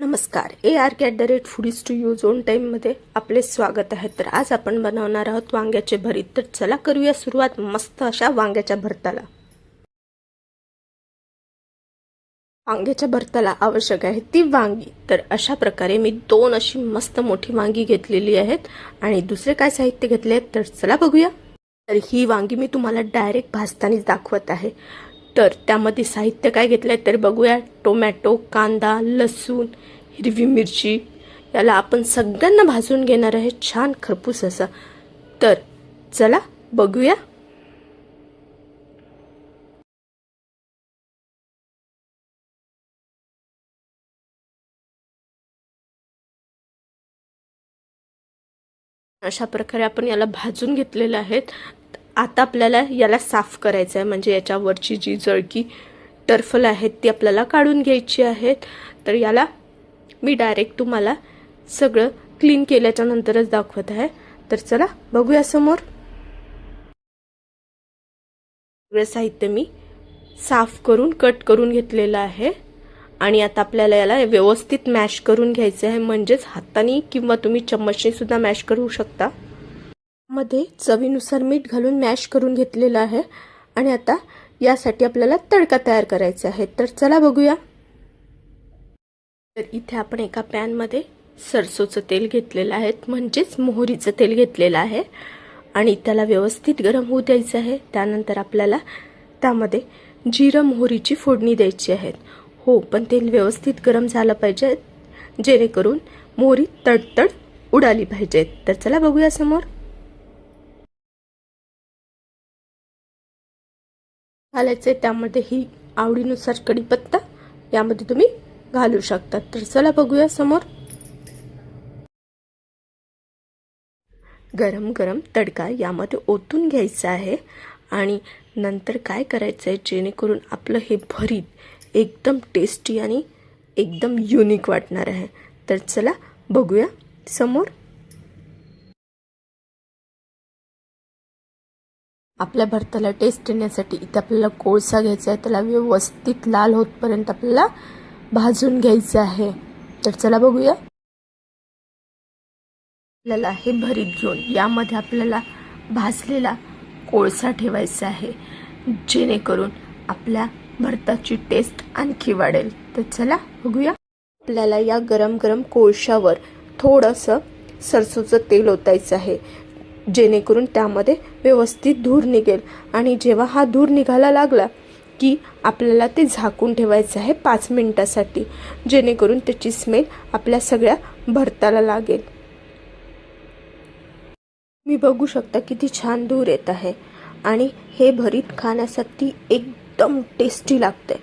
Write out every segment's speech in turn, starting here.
नमस्कार. A R cat the rate foodies to use own टाईममध्ये आपले स्वागत आहे. तर आज आपण बनवणार आहोत वांग्याचे भरीत. तर चला करूया सुरुवात मस्त अशा वांग्याच्या भरताला. वांग्याच्या भरताला आवश्यक आहे ती वांगी. तर अशा प्रकारे मी दोन अशी मस्त मोठी वांगी घेतलेली आहेत. आणि दुसरे काय साहित्य घेतले आहेत तर चला बघूया. तर ही वांगी मी तुम्हाला डायरेक्ट भाजतानीच दाखवत आहे. तर त्यामध्ये साहित्य काय घेतलं आहे तर बघूया. टोमॅटो कांदा लसूण हिरवी मिरची. याला आपण सगळ्यांना भाजून घेणार आहे. छान खरपूस असा. तर चला बघूया. अशा प्रकारे आपण याला भाजून घेतलेलं आहेत. आता आपल्याला याला साफ करायचं आहे म्हणजे याच्यावरची जी जळकी टर्फल आहेत ती आपल्याला काढून घ्यायची आहेत. तर याला मी डायरेक्ट तुम्हाला सगळं क्लीन केल्याच्या नंतरच दाखवत आहे. तर चला बघूया समोर. सगळं साहित्य मी साफ करून कट करून घेतलेलं आहे. आणि आता आपल्याला याला व्यवस्थित मॅश करून घ्यायचं आहे. म्हणजेच हाताने किंवा तुम्ही चम्मचने सुद्धा मॅश करू शकता. मध्ये चवीनुसार मीठ घालून मॅश करून घेतलेलं आहे. आणि आता यासाठी आपल्याला तडका तयार करायचा आहे. तर चला बघूया. तर इथे आपण एका पॅनमध्ये सरसोचं तेल घेतलेलं आहे. म्हणजेच मोहरीचं तेल घेतलेलं आहे. आणि त्याला व्यवस्थित गरम होऊ द्यायचं आहे. त्यानंतर आपल्याला त्यामध्ये जिरं मोहरीची फोडणी द्यायची आहे. हो पण तेल व्यवस्थित गरम झालं पाहिजे. जेणेकरून मोहरी तडतड उडाली पाहिजेत तर चला बघूया समोर. घालायचं आहे त्यामध्ये ही आवडीनुसार कढीपत्ता यामध्ये तुम्ही घालू शकता. तर चला बघूया समोर. गरम गरम तडका यामध्ये ओतून घ्यायचा आहे आणि नंतर काय करायचं आहे जेणेकरून आपलं हे भरीत एकदम टेस्टी आणि एकदम युनिक वाटणार आहे. तर चला बघूया समोर. आपल्या भरताला टेस्ट येण्यासाठी इथे आपल्याला कोळसा घ्यायचा आहे त्याला व्यवस्थित लाल होतपर्यंत आपल्याला भाजून घ्यायचं आहे. तर चला बघूया. आपल्याला हे भरीत घेऊन यामध्ये आपल्याला भाजलेला कोळसा ठेवायचा आहे जेणेकरून आपल्या भरताची टेस्ट आणखी वाढेल. तर चला बघूया. आपल्याला या गरम गरम कोळशावर थोडंसं सरसोचं तेल ओतायचं आहे. जेणेकरून त्यामध्ये व्यवस्थित धूर निघेल. आणि जेव्हा हा धूर निघायला लागला की आपल्याला ते झाकून ठेवायचं आहे पाच मिनटासाठी जेणेकरून त्याची स्मेल आपल्या सगळ्या भरताला लागेल. मी बघू शकता किती छान धूर येत आहे. आणि हे भरीत खाण्यासाठी एकदम टेस्टी लागते.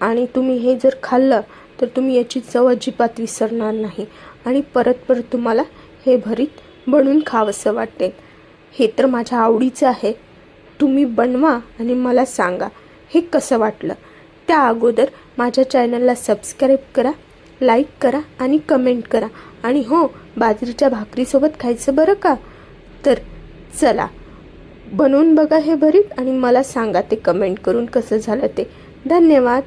आणि तुम्ही हे जर खाल्लं तर तुम्ही याची चव अजिबात विसरणार नाही. आणि परत परत तुम्हाला हे भरीत बनवून खावंसं वाटेल. हे तर माझ्या आवडीचं आहे. तुम्ही बनवा आणि मला सांगा हे कसं वाटलं? त्या अगोदर माझ्या चॅनलला सबस्क्राईब करा लाईक करा आणि कमेंट करा. आणि हो बाजरीच्या भाकरीसोबत खायचं बरं का? तर चला बनवून बघा हे भरीत आणि मला सांगा ते कमेंट करून कसं झालं ते. धन्यवाद.